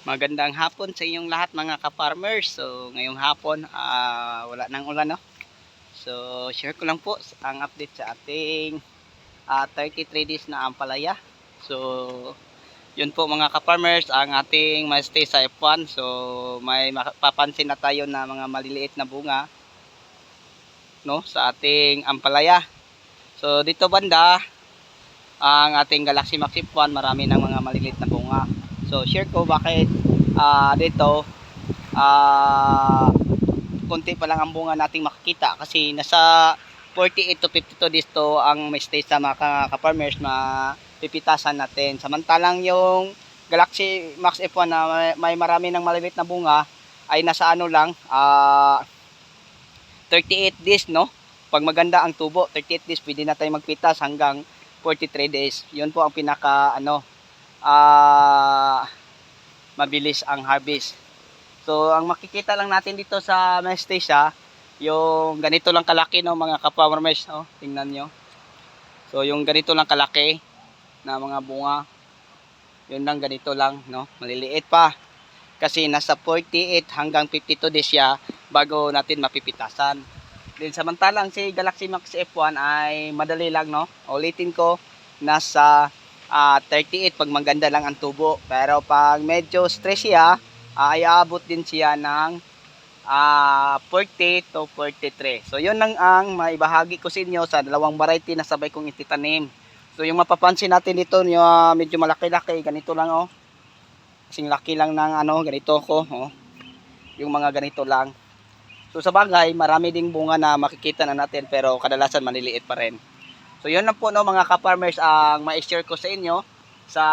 Magandang hapon sa inyong lahat mga ka-farmers. So, ngayong hapon, ah, wala nang ulan, no? So, share ko lang po ang update sa ating ah, 33 days na ampalaya. So, yun po mga ka-farmers, ang ating stay sa F1. So, may mapapansin na tayo na mga maliliit na bunga no sa ating ampalaya. So, dito banda, ang ating Galaxy Max F1, marami ng mga maliliit na bunga. So, share ko bakit ah, dito ah konti pa lang ang bunga nating makikita kasi nasa 48 to 52 days to ang may stay sa mga ka-farmers na pipitasan natin. Samantalang yung Galaxy Max F1 na may, marami ng maliliit na bunga ay nasa ano lang ah 38 days no. Pag maganda ang tubo, 38 days pwede na tayo magpitas hanggang 43 days. Yun po ang pinaka ano ah mabilis ang harvest. So, ang makikita lang natin dito sa Mestesa, yung ganito lang kalaki no mga ka-farmers, oh, tingnan nyo. So, yung ganito lang kalaki na mga bunga, yun lang ganito lang, no, maliliit pa. Kasi nasa 48 hanggang 52 days siya bago natin mapipitasan. Then samantalang si Galaxy Max F1 ay madali lang, no. Ulitin ko, nasa ah 38 pag maganda lang ang tubo. Pero pag medyo stress siya, ah, ay aabot din siya ng ah 40 to 43. So yun lang ang maibahagi ko sa inyo sa dalawang variety na sabay kong ititanim. So yung mapapansin natin dito, yung ah, medyo malaki-laki, ganito lang oh. Kasing laki lang ng ano, ganito ko, oh. Yung mga ganito lang. So sa bagay, marami ding bunga na makikita na natin pero kadalasan maliliit pa rin. So yun lang po no mga ka-farmers ang ma-share ko sa inyo sa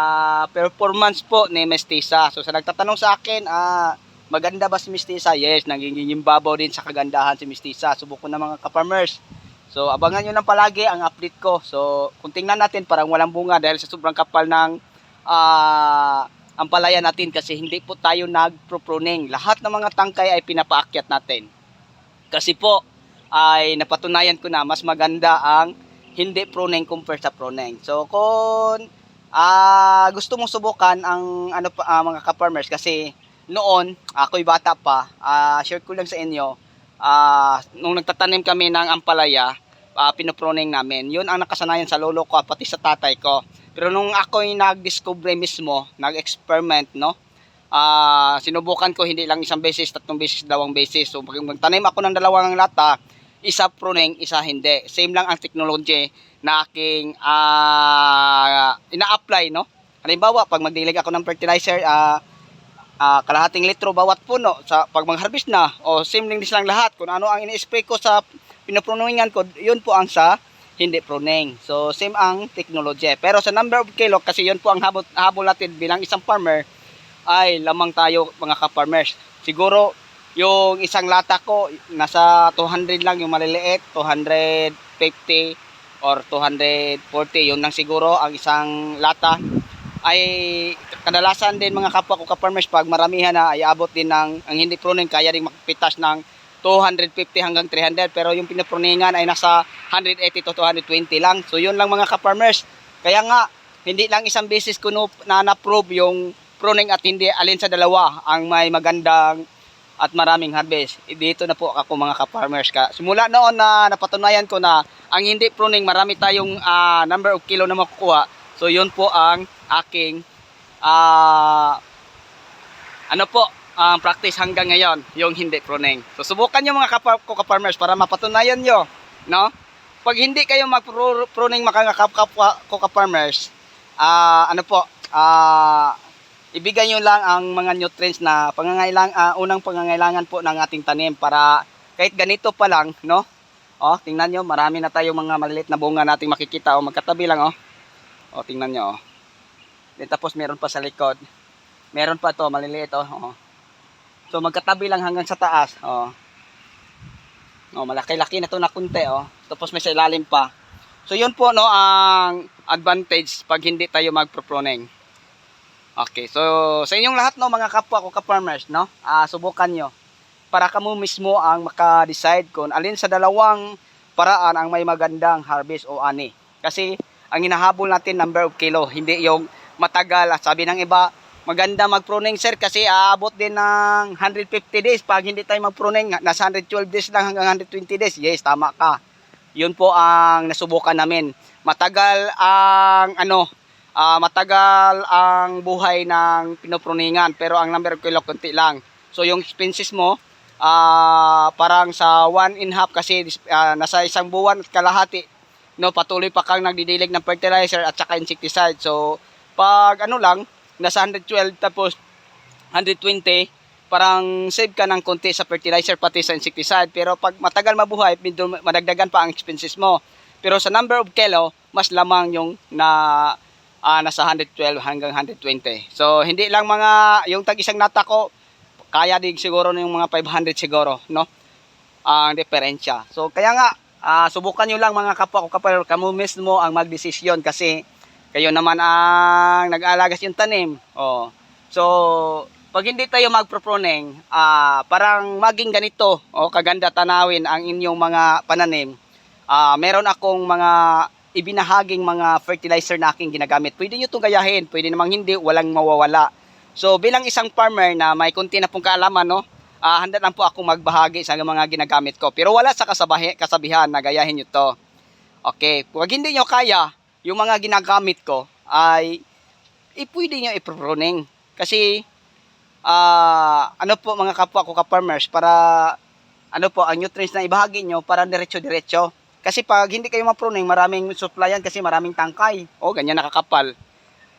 performance po ni Mestiza. So sa nagtatanong sa akin, ah, maganda ba si Mestiza? Yes, nagiging babaw din sa kagandahan si Mestiza. Subok ko na mga ka-farmers. So abangan nyo lang palagi ang update ko. So kung tingnan natin parang walang bunga dahil sa sobrang kapal ng ah, ampalaya natin kasi hindi po tayo nagpro-pruning. Lahat ng mga tangkay ay pinapaakyat natin. Kasi po ay napatunayan ko na mas maganda ang hindi pruning compare sa pruning. So kung ah gusto mong subukan ang ano ah, mga ka-farmers kasi noon ako'y bata pa, ah, share ko lang sa inyo ah nung nagtatanim kami ng ampalaya, uh, pinopruning namin. 'Yun ang nakasanayan sa lolo ko pati sa tatay ko. Pero nung ako'y nag-discover mismo, nag-experiment, no? Ah, sinubukan ko hindi lang isang beses, tatlong beses, dalawang beses. So pag magtanim ako ng dalawang lata, isa pruning, isa hindi. Same lang ang technology na aking ah, ina-apply, no? Halimbawa, pag magdilig ako ng fertilizer, ah, ah, kalahating litro bawat puno sa pag mag-harvest na, o same lang silang lahat. Kung ano ang ini-spray ko sa pinapruningan ko, yun po ang sa hindi pruning. So, same ang technology. Pero sa number of kilo, kasi yun po ang habol, habol natin bilang isang farmer, ay lamang tayo mga ka-farmers. Siguro, yung isang lata ko, nasa 200 lang yung maliliit, 250 or 240, yun lang siguro ang isang lata. Ay kadalasan din mga kapwa ko ka-farmers pag maramihan na ay abot din ng ang hindi pruning kaya din magpitas ng 250 hanggang 300 pero yung pinapruningan ay nasa 180 to 220 lang. So yun lang mga ka-farmers. Kaya nga hindi lang isang beses ko na na-prove yung pruning at hindi alin sa dalawa ang may magandang at maraming harvest. Eh, Dito na po ako mga ka-farmers. Ka. Simula noon na napatunayan ko na ang hindi pruning marami tayong ah, number of kilo na makukuha. So yun po ang aking ah, ano po ang practice hanggang ngayon yung hindi pruning. So subukan nyo mga ka-farmers para mapatunayan nyo, no? Pag hindi kayo mag-pruning mga ka-farmers, ah ano po, ah ibigay nyo lang ang mga nutrients na pangangailang ah, unang pangangailangan po ng ating tanim para kahit ganito pa lang, no? Oh, tingnan nyo, marami na tayo mga maliliit na bunga nating makikita oh, magkatabi lang oh. Oh, tingnan nyo oh. Tapos meron pa sa likod. Meron pa to, maliliit oh. oh. So magkatabi lang hanggang sa taas. Oh. Oh, malaki-laki na to na kunti oh. Tapos may sa ilalim pa. So yun po no ang advantage pag hindi tayo magpro-pruning. Okay, so sa inyong lahat no mga kapwa ko ka-farmers no, ah, subukan nyo. Para kamo mismo ang maka-decide kung alin sa dalawang paraan ang may magandang harvest o ani. Kasi ang hinahabol natin number of kilo, hindi yung matagal. Sabi ng iba, maganda mag-pruning sir kasi aabot din ng 150 days. Pag hindi tayo mag-pruning nasa 112 days lang hanggang 120 days. Yes tama ka. Yun po ang nasubukan namin. Matagal ang ano ah, matagal ang buhay ng pinopruningan pero ang number of kilo konti lang. So yung expenses mo ah, parang sa one and half kasi ah, nasa isang buwan at kalahati no patuloy pa kang nagdidilig ng fertilizer at saka insecticide. So pag ano lang nasa 112 tapos 120 parang save ka ng konti sa fertilizer pati sa insecticide. Pero pag matagal mabuhay medyo madagdagan pa ang expenses mo. Pero sa number of kilo mas lamang yung na ah, nasa 112 hanggang 120 so hindi lang mga yung tag isang nata ko kaya din siguro ng mga 500 siguro no ang diferensya so kaya nga ah, subukan nyo lang mga kapwa ko kapal kamo mismo ang magdesisyon kasi kayo naman ang nag-aalagas yung tanim. Oh. So, pag hindi tayo magproproning, ah parang maging ganito, oh, kaganda tanawin ang inyong mga pananim. Ah, meron akong mga ibinahaging mga fertilizer na aking ginagamit. Pwede nyo itong gayahin, pwede namang hindi, walang mawawala. So, bilang isang farmer na may konti na pong kaalaman, no, ah, handa lang po ako magbahagi sa mga ginagamit ko. Pero wala sa kasabahi, kasabihan na gayahin nyo to. Okay, pag hindi nyo kaya, yung mga ginagamit ko ay eh, pwede nyo ipruning. Kasi, ah ano po mga kapwa ko ka-farmers, para ano po, ang nutrients na ibahagi nyo para diretso-diretso. Kasi pag hindi kayo mapruning, maraming supplyan kasi maraming tangkay. O, ganyan nakakapal.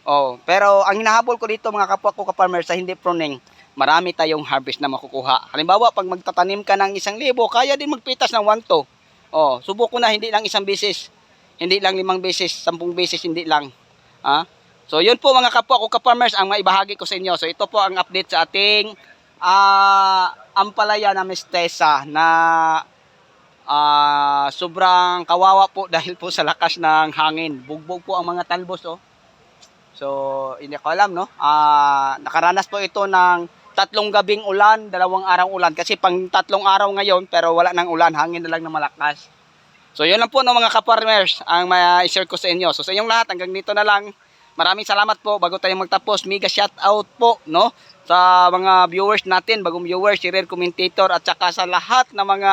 Oh, pero ang hinahabol ko dito mga kapwa ko ka-farmers sa hindi pruning, marami tayong harvest na makukuha. Halimbawa, pag magtatanim ka ng isang libo, kaya din magpitas ng 1 to. Oh, subok ko na hindi lang isang beses. Hindi lang limang beses, sampung beses, hindi lang. Ha? So, yun po mga kapwa ko ka-farmers ang maibahagi ko sa inyo. So, ito po ang update sa ating ah ampalaya na mestesa na ah sobrang kawawa po dahil po sa lakas ng hangin. Bugbog po ang mga talbos, oh. So, hindi ko alam, no? Ah, nakaranas po ito ng tatlong gabing ulan, dalawang araw ulan. Kasi pang tatlong araw ngayon, pero wala nang ulan, hangin na lang na malakas. So, yun lang po no, mga ka-farmers ang ma-share ko sa inyo. So, sa inyong lahat, hanggang dito na lang. Maraming salamat po. Bago tayo magtapos, mega shout out po, no? Sa mga viewers natin, bagong viewers, si Rare Commentator, at saka sa lahat ng mga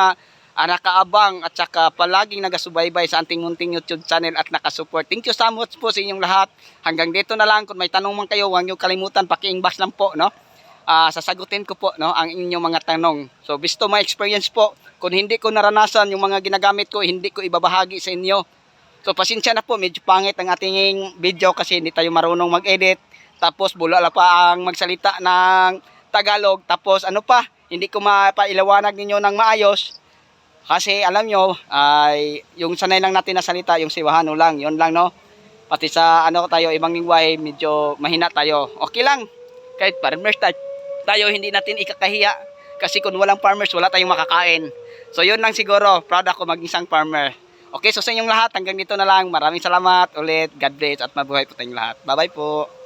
ah, nakaabang at saka palaging nagasubaybay sa ating munting YouTube channel at nakasupport. Thank you so much po sa inyong lahat. Hanggang dito na lang. Kung may tanong man kayo, huwag niyo kalimutan, paki-inbox lang po, no? Ah, sasagutin ko po no ang inyong mga tanong. So bisto my experience po. Kung hindi ko naranasan yung mga ginagamit ko, hindi ko ibabahagi sa inyo. So pasensya na po, medyo pangit ang ating video kasi hindi tayo marunong mag-edit. Tapos bulala pa ang magsalita ng Tagalog. Tapos ano pa, hindi ko mapailawanag ninyo ng maayos. Kasi alam nyo, ay yung sanay lang natin na salita, yung siwahano lang, yun lang no. Pati sa ano tayo, ibang lingwahe, medyo mahina tayo. Okay lang, kahit farmers tayo, tayo hindi natin ikakahiya. Kasi kung walang farmers, wala tayong makakain. So yun lang siguro, proud ako maging isang farmer. Okay, so sa inyong lahat, hanggang dito na lang. Maraming salamat ulit. God bless at mabuhay po tayong lahat. Bye-bye po.